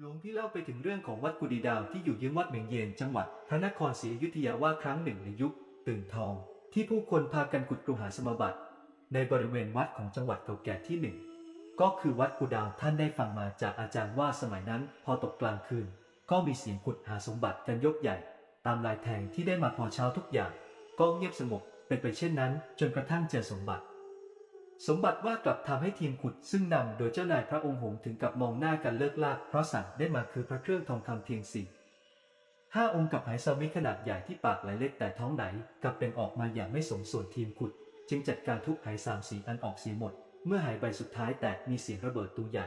หลวงพี่เล่าไปถึงเรื่องของวัดกุดีดาวที่อยู่เยื้องวัดเหมียงเยนจังหวัดพระนครศรีอยุธยาว่าครั้งหนึ่งในยุคตื่นทอง ที่ผู้คนพากันขุดกรุหาสมบัติ ในบริเวณวัดของจังหวัดเก่าแก่ที่หนึ่งก็คือวัดกุดาวท่านได้ฟังมาจากอาจารย์ว่าสมัยนั้นพอตกกลางคืน ก็มีเสียงขุดหาสมบัติกันยกใหญ่ ตามลายแทงที่ได้มาพอเช้าทุกอย่างก็เงียบสงบเป็นไปเช่นนั้น จนกระทั่งเจอสมบัติ สมบัติว่ากลับทำให้ทีมขุดซึ่งนำโดยเจ้านายพระองค์หงส์ถึงกับมองหน้ากันเลิกลากเพราะสั่งได้มาคือพระเครื่องทองคำเพียงสี่ห้าองค์กับหายสมิขนาดใหญ่ที่ปากไหลเล็กแต่ท้องไหนกลับเป็นออกมาอย่างไม่สมส่วนทีมขุด จึงจัดการทุบหายสามสีอันออกเสียหมด เมื่อหายใบสุดท้ายแตกมีเสียงระเบิดตูใหญ่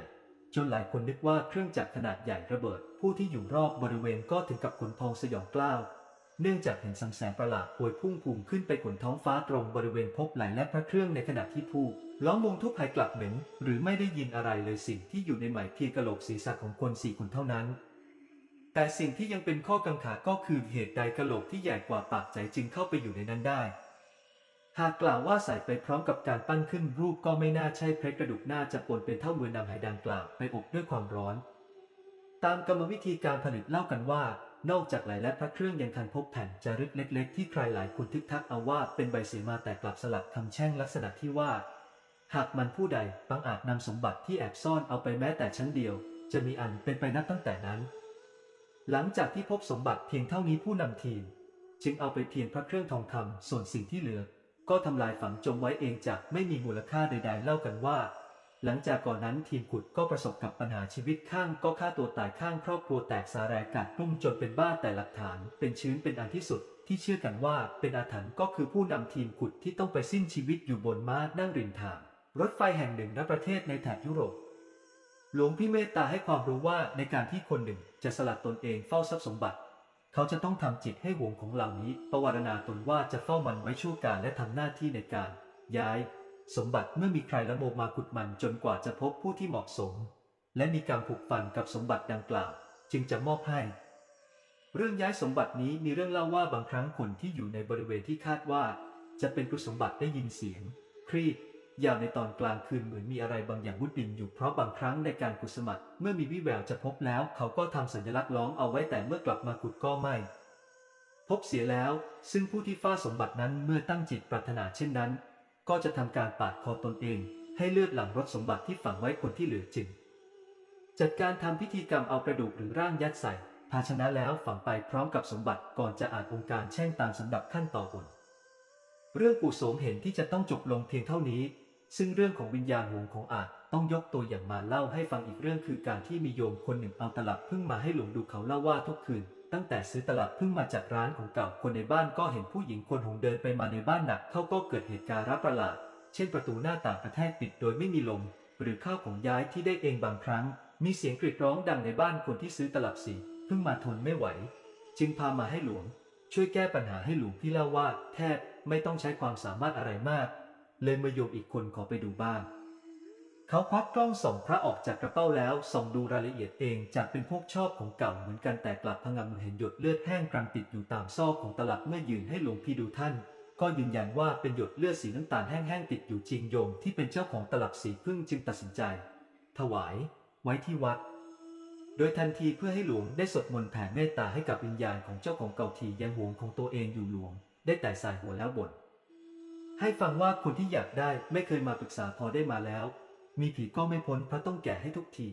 จนหลายคนนึกว่าเครื่องจักรขนาดใหญ่ระเบิด ผู้ที่อยู่รอบบริเวณก็ถึงกับขนพองสยองกล้าว เนื่องจากเห็นสังแสงประหลาดพวยพุ่งพุ่งขึ้นไปขนท้องฟ้าตรงบริเวณพบไหลและพระเครื่องในขณะที่ผู้ล้อมวงทุบหายกลับเหม็น หรือไม่ได้ยินอะไรเลยสิ่งที่อยู่ในไหมเพียงกะโหลกศีรษะของคนสี่คนเท่านั้น แต่สิ่งที่ยังเป็นข้อกังขาก็คือเหตุใดกะโหลกที่ใหญ่กว่าปากใจจึงเข้าไปอยู่ในนั้นได้ หากกล่าวว่าใส่ไปพร้อมกับการปั้นขึ้นรูปก็ไม่น่าใช่เพชรกระดูกน่าจะปนเป็นเท่ามือนำหายดังกล่าวไปอบด้วยความร้อน ตามกรรมวิธีการผลิตเล่ากันว่า นอกจากไหลและพระเครื่องยังทันพบแผ่นจารึกเล็ก ๆ ที่ใครหลายคนทึกทักเอาว่าเป็นใบเสมาแต่กลับสลักคำแช่งลักษณะที่ว่า หากมันผู้ใดบังอาจนำสมบัติที่แอบซ่อนเอาไปแม้แต่ชั้นเดียว จะมีอันเป็นไปนับตั้งแต่นั้น หลังจากที่พบสมบัติเพียงเท่านี้ผู้นำทีม จึงเอาไปเพียงพระเครื่องทองคำส่วนสิ่งที่เหลือ ก็ทำลายฝังจมไว้เองจากไม่มีมูลค่าใด ๆ เล่ากันว่า หลังจากก่อนนั้นทีมขุดก็ประสบกับปัญหาชีวิตข้างก็ฆ่าตัวตายข้างครอบครัวแตกสาแรกกัดกลุ่มจนเป็นบ้าแต่หลักฐาน เป็นชื้นเป็นอันที่สุด ที่เชื่อกันว่าเป็นอาถรรพ์ก็คือผู้นำทีมขุดที่ต้องไปสิ้นชีวิตอยู่บนม้านั่งริมทาง รถไฟแห่งหนึ่งณประเทศในแถบยุโรปหลวงพี่เมตตาให้ความรู้ว่าในการที่คนหนึ่งจะสลัดตนเองเฝ้าทรัพย์สมบัติ เขาจะต้องทำจิตให้หวงของเหล่านี้ประวารณาตนว่าจะเฝ้ามันไว้ชั่วการและทำหน้าที่ในการ ย้าย สมบัติเมื่อมีใครละโมบมาขุดมันจนกว่าจะพบผู้ที่เหมาะสม และมีการผูกพันกับสมบัติดังกล่าว จึงจะมอบให้ เรื่องย้ายสมบัตินี้มีเรื่องเล่าว่าบางครั้งคนที่อยู่ในบริเวณที่คาดว่า จะเป็นกุศสมบัติได้ยินเสียง ครีดยาวในตอนกลางคืนเหมือนมีอะไรบางอย่างวุดบินอยู่เพราะบางครั้งในการขุดสมบัติเมื่อมีวิแววจะพบแล้ว เขาก็ทำสัญลักษณ์ล้อมเอาไว้แต่เมื่อกลับมาขุดก็ไม่พบเสียแล้ว ซึ่งผู้ที่ฟ้าสมบัตินั้นเมื่อตั้งจิตปรารถนาเช่นนั้น ก็จะทำการปาดคอตนเอง ให้เลือดหลั่งรถสมบัติที่ฝังไว้คนที่เหลือจึง จัดการทำพิธีกรรมเอากระดูกหรือร่างยัดใส่ ภาชนะแล้วฝังไปพร้อมกับสมบัติก่อนจะอ่านองค์การแช่งตามสำดับขั้นต่อบน เรื่องปู่โสมเห็นที่จะต้องจบลงเพียงเท่านี้ ซึ่งเรื่องของวิญญาณหวงของอาจต้องยกตัวอย่างมาเล่าให้ฟังอีกเรื่องคือการที่มีโยมคนหนึ่งเอาตลับพึ่งมาให้หลวงดูเขาเล่าว่าทุกคืน ตั้งแต่ซื้อตลับพึ่งมาจากร้านของเก่าคนในบ้านก็เห็นผู้หญิงคนหงเดินไปมาในบ้านหนัก เขาก็เกิดเหตุการณ์รับประหลาด เช่นประตูหน้าต่างกระแทกปิดโดยไม่มีลม หรือข้าวของย้ายที่ได้เองบางครั้ง มีเสียงกรีดร้องดังในบ้านคนที่ซื้อตลับสีเพิ่งมาทนไม่ไหว จึงพามาให้หลวง ช่วยแก้ปัญหาให้หลวงพี่เล่าว่า แทบไม่ต้องใช้ความสามารถอะไรมาก เลยมาโยมอีกคนขอไปดูบ้าง เขาควักกล้องส่องพระออกจากกระเป๋าแล้วส่องดูรายละเอียดเองจากเป็นพวกชอบของเก่าเหมือนกันแต่กลับพะงำเห็นหยดเลือดแห้งกรังติดอยู่ตามซอกของตลับเมื่อยืนให้หลวงพี่ดูท่านก็ยืนยันว่าเป็นหยดเลือดสีน้ำตาลแห้งๆติดอยู่จริงโยมที่เป็นเจ้าของตลับสีพึ่งจึงตัดสินใจ ถวาย ไว้ที่วัด โดยทันทีเพื่อให้หลวงได้สวดมนต์แผ่เมตตาให้กับวิญญาณของเจ้าของเก่าทียังหวงของตัวเองอยู่หลวง ได้แต่สายหัวแล้วบ่นให้ฟังว่าคนที่อยากได้ไม่เคยมาปรึกษาพอได้มาแล้ว มีผีก็ไม่พ้นเพราะต้องแก่ให้ทุกที